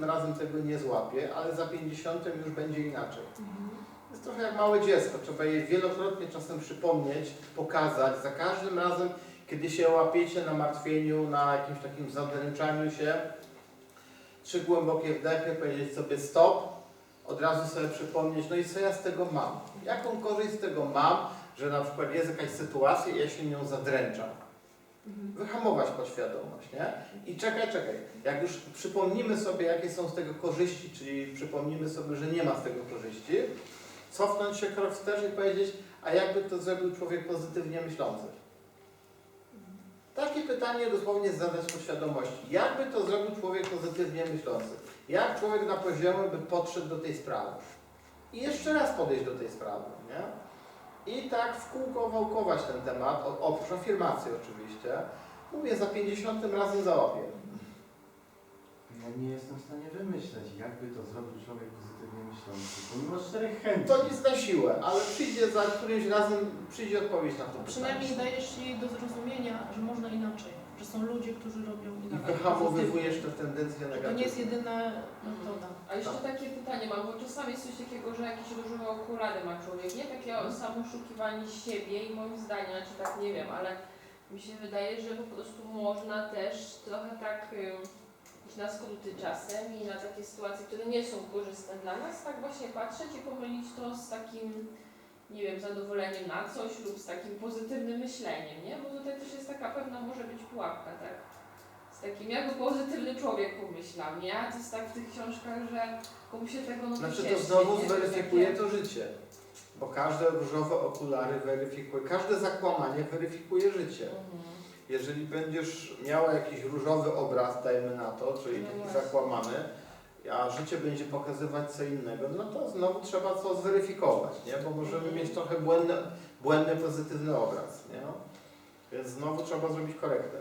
razem tego nie złapie, ale za 50 już będzie inaczej. Jest trochę jak małe dziecko, trzeba je wielokrotnie czasem przypomnieć, pokazać, za każdym razem, kiedy się łapiecie na martwieniu, na jakimś takim zadręczaniu się, trzy głębokie wdechy, powiedzieć sobie stop, od razu sobie przypomnieć, no i co ja z tego mam? Jaką korzyść z tego mam, że na przykład jest jakaś sytuacja i ja się nią zadręczam? Wyhamować podświadomość, nie? I czekaj, czekaj. Jak już przypomnimy sobie, jakie są z tego korzyści, czyli przypomnimy sobie, że nie ma z tego korzyści, cofnąć się krok wstecz i powiedzieć, a jakby to zrobił człowiek pozytywnie myślący? Takie pytanie dosłownie zadać podświadomości. Jakby to zrobił człowiek pozytywnie myślący? Jak człowiek na poziomie by podszedł do tej sprawy? I jeszcze raz podejść do tej sprawy, nie? I tak w kółko wałkować ten temat, oprócz afirmacji oczywiście. Mówię, za 50 razem załapię. Ja nie jestem w stanie wymyśleć, jakby to zrobił człowiek pozytywnie myślący. Pomimo czterech chęci. To nic na siłę, ale przyjdzie za którymś razem, przyjdzie odpowiedź na to pytanie. Przynajmniej dajesz jej do zrozumienia, że można inaczej, że są ludzie, którzy robią I inaczej. wyhamowywujesz te tendencje Że to nie jest jedyna metoda. A jeszcze takie pytanie mam, bo czasami jest coś takiego, że jakieś różowe okulary ma człowiek, nie? Takie samo oszukiwanie siebie i moim zdaniem, czy tak nie wiem, ale mi się wydaje, że po prostu można też trochę tak ym, iść na skróty czasem i na takie sytuacje, które nie są korzystne dla nas, tak właśnie patrzeć i pomylić to z takim, nie wiem, zadowoleniem na coś lub z takim pozytywnym myśleniem, nie? Bo tutaj też jest taka pewna może być pułapka, tak? Z takim, jakby pozytywny człowiek pomyślał, nie? A to jest tak w tych książkach, że komu się tego no Znaczy to znowu nie? zweryfikuje to życie. Bo każde różowe okulary weryfikuje, każde zakłamanie weryfikuje życie. Mhm. Jeżeli będziesz miała jakiś różowy obraz, dajmy na to, czyli No taki właśnie. zakłamany, a życie będzie pokazywać co innego, no to znowu trzeba to zweryfikować, nie? Bo możemy mieć trochę błędny, błędny pozytywny obraz, nie? Więc znowu trzeba zrobić korektę.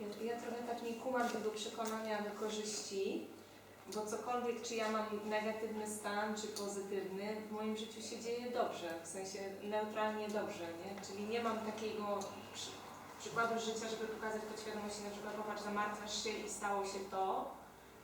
Ja, ja trochę tak nie kumam tego przekonania do korzyści, bo cokolwiek, czy ja mam negatywny stan, czy pozytywny, w moim życiu się dzieje dobrze, w sensie neutralnie dobrze, nie? Czyli nie mam takiego przy, przykładu życia, żeby pokazać podświadomości, na przykład popatrz, zamartwiasz się i stało się to,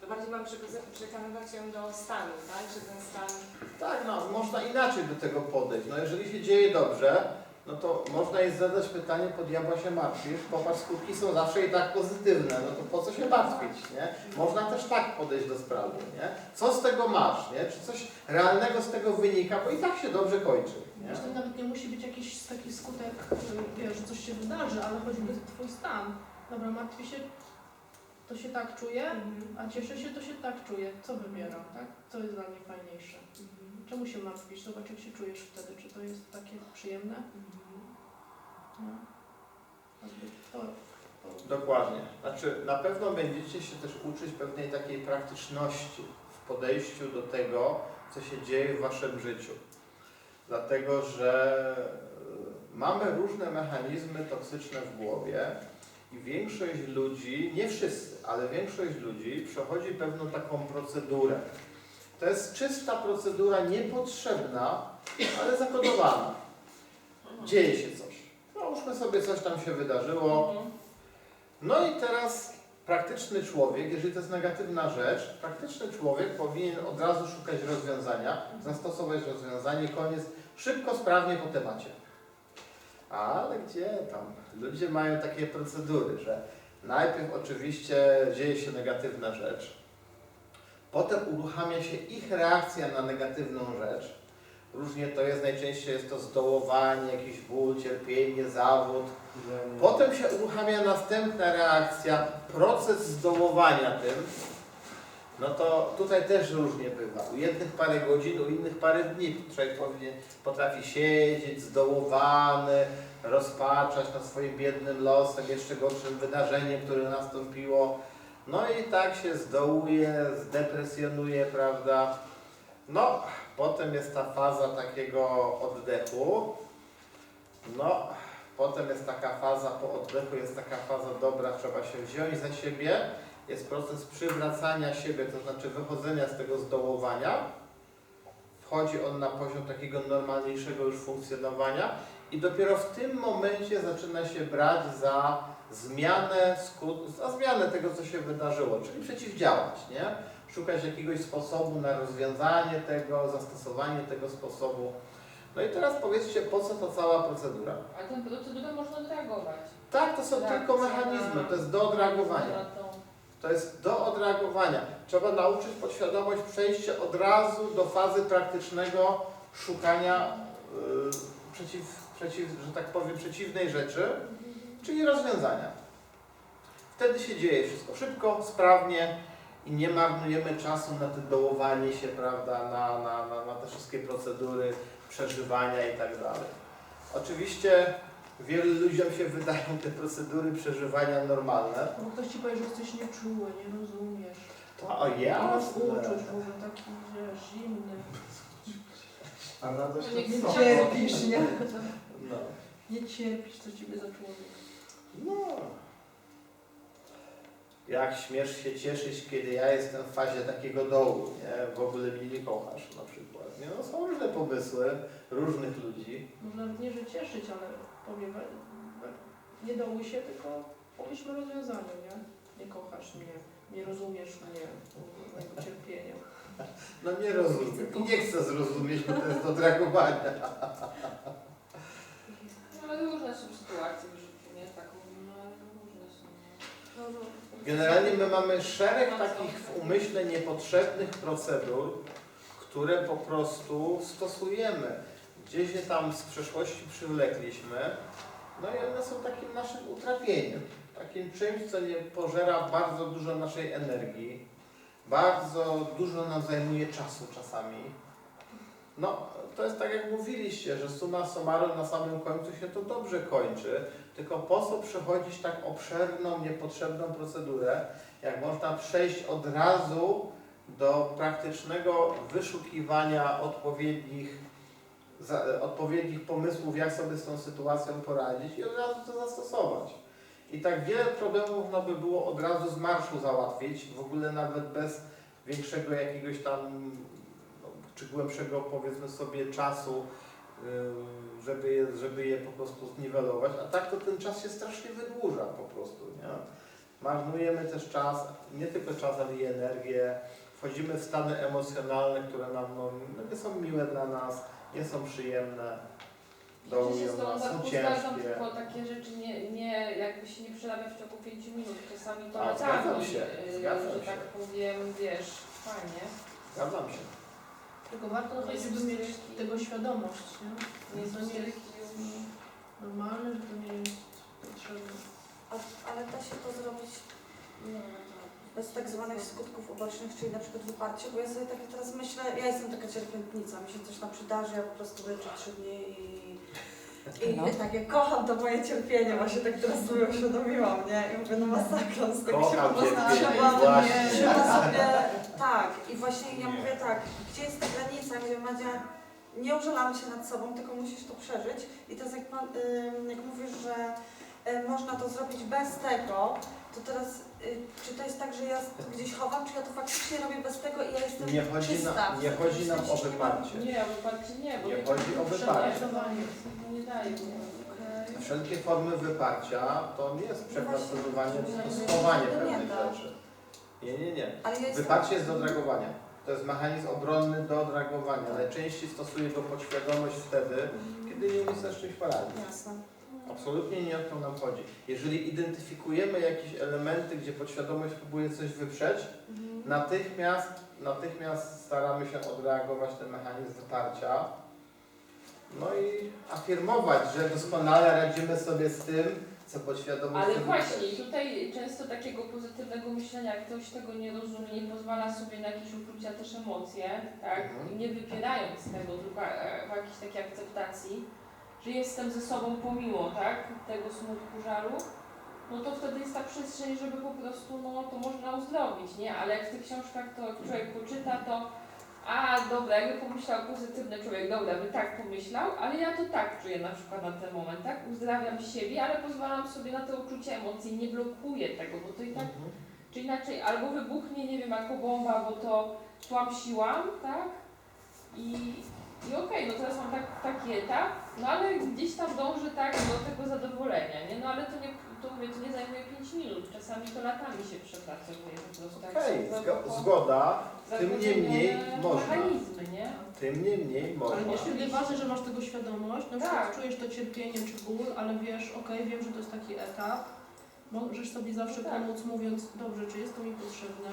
to bardziej mam przekonywać ją do stanu, tak? Że ten stan Tak, no, można inaczej do tego podejść. No, jeżeli się dzieje dobrze, no to można jest zadać pytanie, po diabła się martwisz, popatrz, skutki są zawsze i tak pozytywne, no to po co się martwić, nie? Można też tak podejść do sprawy, nie? Co z tego masz, nie? Czy coś realnego z tego wynika, bo i tak się dobrze kończy, nie? Zresztą nawet nie musi być jakiś taki skutek, wiesz, że coś się wydarzy, ale choćby twój stan. Dobra, martwię się, to się tak czuję, a cieszę się, to się tak czuję. Co wybieram, tak? Co jest dla mnie fajniejsze? Czemu się martwisz? Zobacz, jak się czujesz wtedy. Czy to jest takie przyjemne? No. Jakby To, to. Dokładnie. Znaczy, na pewno będziecie się też uczyć pewnej takiej praktyczności w podejściu do tego, co się dzieje w waszym życiu. Dlatego, że e, mamy różne mechanizmy toksyczne w głowie i większość ludzi, nie wszyscy, ale większość ludzi przechodzi pewną taką procedurę. To jest czysta procedura niepotrzebna, ale zakodowana. Dzieje się coś. Załóżmy sobie, coś tam się wydarzyło, no i teraz praktyczny człowiek, jeżeli to jest negatywna rzecz, praktyczny człowiek powinien od razu szukać rozwiązania, zastosować rozwiązanie, koniec, szybko, sprawnie po temacie. Ale gdzie tam? Ludzie mają takie procedury, że najpierw oczywiście dzieje się negatywna rzecz, potem uruchamia się ich reakcja na negatywną rzecz. Różnie to jest, najczęściej jest to zdołowanie, jakiś ból, cierpienie, zawód. Potem się uruchamia następna reakcja, proces zdołowania tym. No to tutaj też różnie bywa. U jednych parę godzin, u innych parę dni. Człowiek powinien, potrafi siedzieć zdołowany, rozpaczać nad swoim biednym losem, jeszcze gorszym wydarzeniem, które nastąpiło. No i tak się zdołuje, zdepresjonuje, prawda? No, potem jest ta faza takiego oddechu. No, Potem jest taka faza po oddechu, jest taka faza dobra, trzeba się wziąć za siebie. Jest proces przywracania siebie, to znaczy wychodzenia z tego zdołowania. Wchodzi on na poziom takiego normalniejszego już funkcjonowania i dopiero w tym momencie zaczyna się brać za zmianę, skut- za zmianę tego, co się wydarzyło, czyli przeciwdziałać, nie? szukać jakiegoś sposobu na rozwiązanie tego, zastosowanie tego sposobu. No i teraz powiedzcie, po co ta cała procedura? Ale tę procedurę można odreagować. Tak, to są Reakcja tylko mechanizmy, to jest do odreagowania. To jest do odreagowania. Trzeba nauczyć podświadomość przejście od razu do fazy praktycznego szukania yy, przeciw, przeciw, że tak powiem, przeciwnej rzeczy, czyli rozwiązania. Wtedy się dzieje wszystko szybko, sprawnie i nie marnujemy czasu na to dołowanie się, prawda, na, na, na, na te wszystkie procedury przeżywania i tak dalej. Oczywiście wielu ludziom się wydają te procedury przeżywania normalne, Bo ktoś ci powie, że jesteś nieczuły, nie rozumiesz. To o Nie masz uczuć w ogóle taki, wiesz, zimny. A radość Nie od Nie cierpisz, nie? No. Nie cierpisz, co ciebie za człowiek. no. Jak śmiesz się cieszyć, kiedy ja jestem w fazie takiego dołu, nie? W ogóle mnie nie kochasz na przykład. Nie? No, są różne pomysły różnych ludzi. Może nawet nie, że cieszyć, ale powiem, we- nie dołuj się, tylko pomyślmy o rozwiązaniu, nie? Nie kochasz mnie, nie rozumiesz mnie, mojego cierpienia. No nie rozumiem i nie chcę zrozumieć, bo to jest do dragowania. No, ale różne są sytuacje w życiu, nie? Tak różne są. No, no. Generalnie my mamy szereg takich w umyśle niepotrzebnych procedur, które po prostu stosujemy. Gdzieś je tam z przeszłości przywlekliśmy, no i one są takim naszym utrapieniem, takim czymś, co nie pożera bardzo dużo naszej energii, bardzo dużo nam zajmuje czasu czasami. No, to jest tak jak mówiliście, że suma summarum na samym końcu się to dobrze kończy, tylko po co przechodzić tak obszerną, niepotrzebną procedurę, jak można przejść od razu do praktycznego wyszukiwania odpowiednich, odpowiednich pomysłów, jak sobie z tą sytuacją poradzić i od razu to zastosować. I tak wiele problemów można by było od razu z marszu załatwić, w ogóle nawet bez większego jakiegoś tam, no, czy głębszego powiedzmy sobie czasu, yy, żeby je, żeby je po prostu zniwelować, a tak to ten czas się strasznie wydłuża po prostu, nie? Marnujemy też czas, nie tylko czas, ale i energię, wchodzimy w stany emocjonalne, które nam no, no, nie są miłe dla nas, nie są przyjemne, dołują nas, są ciężkie. tylko takie rzeczy nie, nie, jakby się nie przerabia w ciągu 5 minut, czasami to A, latami, zgadzam się, yy, zgadzam że się. tak powiem, wiesz, fajnie. Zgadzam się. Tylko warto Nie chociażby są mieć tego świadomość, nie? Nie To są nie jest stryki. normalne, że to nie jest potrzebne. A- Ale da się to zrobić No, bez tak zwanych skutków ubocznych, czyli na przykład wyparcie, bo ja sobie tak teraz myślę, ja jestem taka cierpiętnica, mi się coś tam przydarzy, ja po prostu leczę trzy dni i, i No. tak jak kocham to moje cierpienie, właśnie tak teraz sobie uświadomiłam, nie? I mówię, no masakra, z tego się po prostu trzeba, trzeba sobie, tak, i właśnie ja mówię tak, gdzie jest ta granica, gdzie Madzia, nie użalamy się nad sobą, tylko musisz to przeżyć. I teraz jak, pan, jak mówisz, że y, można to zrobić bez tego, to teraz, y, czy to jest tak, że ja to gdzieś chowam, czy ja to faktycznie robię bez tego i ja jestem Nie chodzi, czysta? na, nie chodzi nam o wyparcie. Nie, o wyparcie nie, bo Nie chodzi o wyparcie. nie daje. Okej. Wszelkie formy wyparcia to nie jest przepracowywanie, No schowanie to nie pewnych da. rzeczy. Nie, nie, nie. Ale ja jestem... Wyparcie jest do dragowania. To jest mechanizm obronny do dragowania. Najczęściej stosuje go podświadomość wtedy, kiedy nie umie sobie z czymś poradzić. Jasne. Absolutnie nie o to nam chodzi. Jeżeli identyfikujemy jakieś elementy, gdzie podświadomość próbuje coś wyprzeć, Mhm. natychmiast, natychmiast staramy się odreagować ten mechanizm wyparcia. No i afirmować, że doskonale radzimy sobie z tym, co podświadomość Ale właśnie, wyprzeć. tutaj często takiego pozytywnego myślenia, jak ktoś tego nie rozumie, nie pozwala sobie na jakieś uczucia, też emocje, tak, Mhm. nie wypierając tego, tylko e, w jakiejś takiej akceptacji, że jestem ze sobą pomimo, tak, tego smutku, żalu, no to wtedy jest ta przestrzeń, żeby po prostu, no to można uzdrowić, nie? Ale jak w tych książkach to człowiek poczyta, to a dobra, jakby pomyślał pozytywny człowiek, dobra, by tak pomyślał, ale ja to tak czuję na przykład na ten moment, tak? Uzdrawiam siebie, ale pozwalam sobie na to uczucie emocji, nie blokuję tego, bo to i tak, Mhm. czy inaczej, albo wybuchnie, nie wiem, jako bomba, bo to tłamsiłam, tak? I, i okej, no teraz mam tak, taki etap, no ale gdzieś tam dążę tak do tego zadowolenia, nie? No ale to nie, to punktów, więc nie zajmuje 5 minut. Czasami to latami się przepracowuje po prostu. tak Okej, są zgo- głęboko zgoda, tym niemniej zakorzenione można. mechanizmy, nie? Tym niemniej Ale można. wiesz, wtedy ważne, że masz tego świadomość, na przykład Tak. czujesz to cierpienie czy ból, ale wiesz, okej, wiem, że to jest taki etap, możesz sobie zawsze Tak. pomóc mówiąc, dobrze, czy jest to mi potrzebne.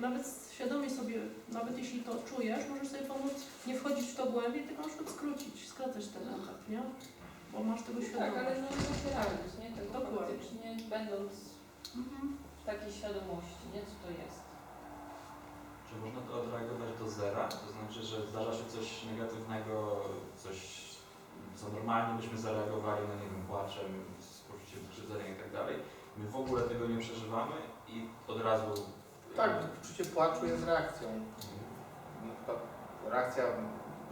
Nawet świadomie sobie, nawet jeśli to czujesz, możesz sobie pomóc nie wchodzić w to głębiej, tylko na przykład skrócić, skracać ten etap, nie? Bo masz tego Tak, świadomość. ale no nie otwierając, nie? Tego Dokładnie. faktycznie będąc Mhm. w takiej świadomości, nie? Co to jest. Czy można to odreagować do zera? To znaczy, że zdarza się coś negatywnego, coś, co normalnie byśmy zareagowali, no nie wiem, płaczem, z poczuciem skrzywdzenia i tak dalej. My w ogóle tego nie przeżywamy i od razu... Tak, poczucie płaczu jest reakcją. Reakcja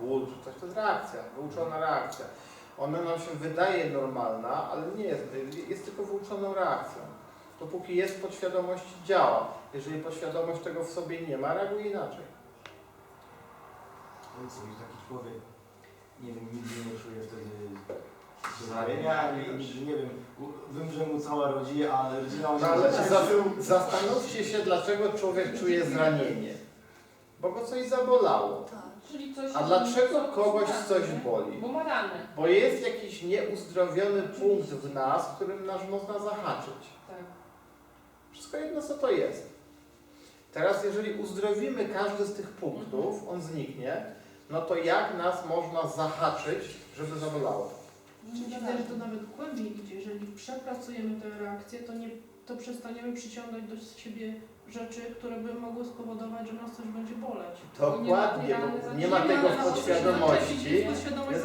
ból coś to jest reakcja, wyuczona reakcja. Ona nam się wydaje normalna, ale nie jest, jest tylko wyuczoną reakcją. Dopóki jest podświadomość działa. Jeżeli podświadomość tego w sobie nie ma, reaguje inaczej. I taki człowiek, nie wiem, nigdy nie czuje wtedy Zranienia, nigdy, nie wiem, wymrze mu cała rodzina, a rodzina No, się ale za, zastanówcie się, dlaczego człowiek czuje zranienie. Bo go coś zabolało. Tak. Czyli coś... A dlaczego kogoś coś boli? Bo ma ranę. Bo jest jakiś nieuzdrowiony punkt w nas, którym nas można zahaczyć. Tak. Wszystko jedno, co to jest. Teraz, jeżeli uzdrowimy każdy z tych punktów, on zniknie, no to jak nas można zahaczyć, żeby zabolało? Się wydaje, że to nawet głębiej idzie. Jeżeli przepracujemy tę reakcję, to, nie, to przestaniemy przyciągać do siebie rzeczy, które by mogły spowodować, że nas coś będzie boleć. Dokładnie, bo nie ma tego w podświadomości, więc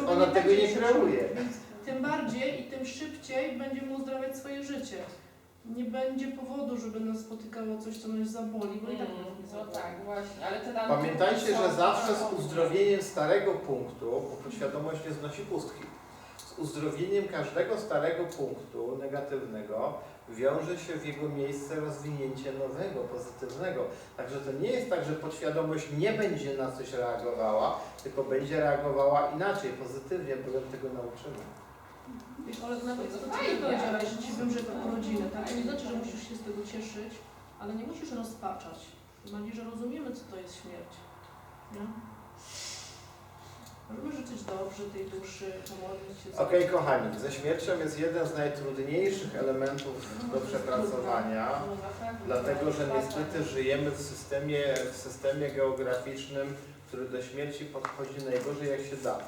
ona nie tego nie kreuje. Więc tym bardziej i tym szybciej będziemy uzdrawiać swoje życie. Nie będzie powodu, żeby nas spotykało coś, co nas zaboli, bo i tak nas nie No zaboli. tak, właśnie, ale te. Pamiętajcie, że zawsze z uzdrowieniem starego punktu, bo podświadomość nie znosi pustki, z uzdrowieniem każdego starego punktu negatywnego wiąże się w jego miejsce rozwinięcie nowego, pozytywnego. Także to nie jest tak, że podświadomość nie będzie na coś reagowała, tylko będzie reagowała inaczej, pozytywnie, bo ją tego nauczymy. Wiesz, ale nawet to, co ty powiedziałaś, że ci wymrze taką rodzinę, tak? To nie znaczy, że musisz się z tego cieszyć, ale nie musisz rozpaczać. Bardziej, że rozumiemy, co to jest śmierć. Nie? Możemy życzyć dobrze tej duszy, pomodlić się za Okej, kochani, ze śmiercią jest jeden z najtrudniejszych elementów do przepracowania. No, naprawdę, Dlatego, że niestety żyjemy w systemie, w systemie geograficznym, który do śmierci podchodzi najgorzej jak się da.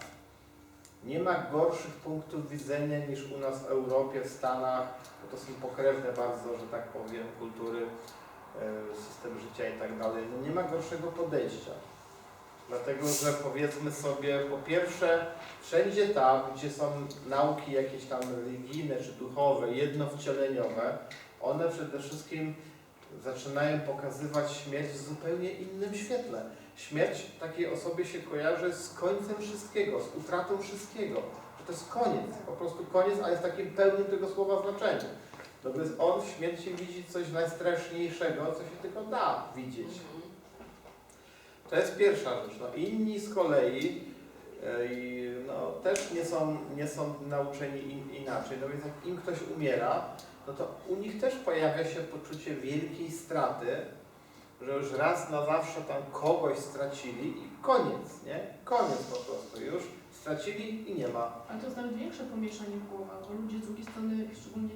Nie ma gorszych punktów widzenia niż u nas w Europie, w Stanach, bo to są pokrewne bardzo, że tak powiem, kultury, e, system życia i tak dalej. No nie ma gorszego podejścia. Dlatego, że powiedzmy sobie, po pierwsze, wszędzie tam, gdzie są nauki jakieś tam religijne czy duchowe, jednowcieleniowe, one przede wszystkim zaczynają pokazywać śmierć w zupełnie innym świetle. Śmierć takiej osobie się kojarzy z końcem wszystkiego, z utratą wszystkiego. Że to jest koniec, po prostu koniec, ale w takim pełnym tego słowa znaczeniu. No więc on w śmierci widzi coś najstraszniejszego, co się tylko da widzieć. To jest pierwsza rzecz. No, inni z kolei e, no, też nie są, nie są nauczeni in, inaczej. No więc jak im ktoś umiera, no to u nich też pojawia się poczucie wielkiej straty, że już raz na zawsze tam kogoś stracili i koniec, nie? Koniec po prostu już. Stracili i nie ma. Ale to jest nawet większe pomieszanie w głowach, bo ludzie z drugiej strony, szczególnie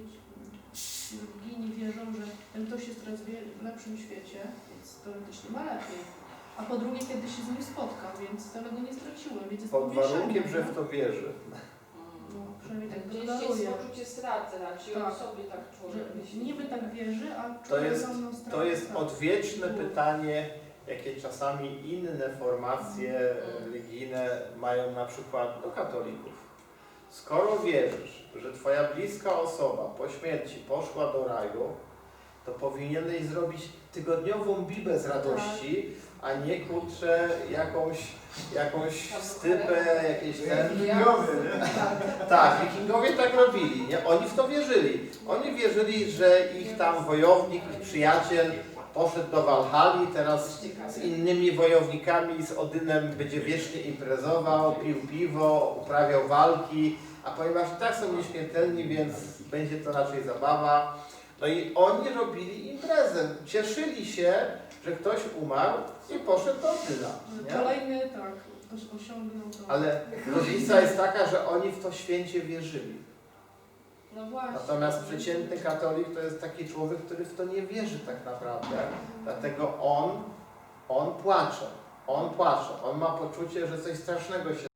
religijni, wierzą, że ten ktoś jest teraz w lepszym świecie, więc teoretycznie ma lepiej. A po drugie, kiedy się z nim spotka, więc wcale go nie straciłem, więc jest Pod pomieszanie. warunkiem, że nie? w to wierzy. No, przynajmniej tak Gdzieś jest poczucie straty raczej, Tak. on sobie tak człowiek Że myśli. niby tak wierzy, a To czuje jest-. To jest odwieczne pytanie, jakie czasami inne formacje religijne mają na przykład do katolików. Skoro wierzysz, że Twoja bliska osoba po śmierci poszła do raju, to powinieneś zrobić tygodniową bibę z radości, a nie kurczę jakąś, jakąś stypę, jakieś ten... Wikingowie, nie? Tak, wikingowie tak robili, nie? Oni w to wierzyli. Oni wierzyli, że ich tam wojownik, ich przyjaciel poszedł do Walhali, teraz z innymi wojownikami, z Odynem będzie wiecznie imprezował, pił piwo, uprawiał walki, a ponieważ i tak są nieśmiertelni, więc będzie to raczej zabawa. No i oni robili imprezę, cieszyli się, że ktoś umarł i poszedł do Odyna. Nie? Kolejny, tak, ktoś osiągnął to. Ale różnica jest taka, że oni w to święcie wierzyli. No właśnie. Natomiast przeciętny katolik to jest taki człowiek, który w to nie wierzy tak naprawdę. Dlatego on, on płacze. On płacze. On ma poczucie, że coś strasznego się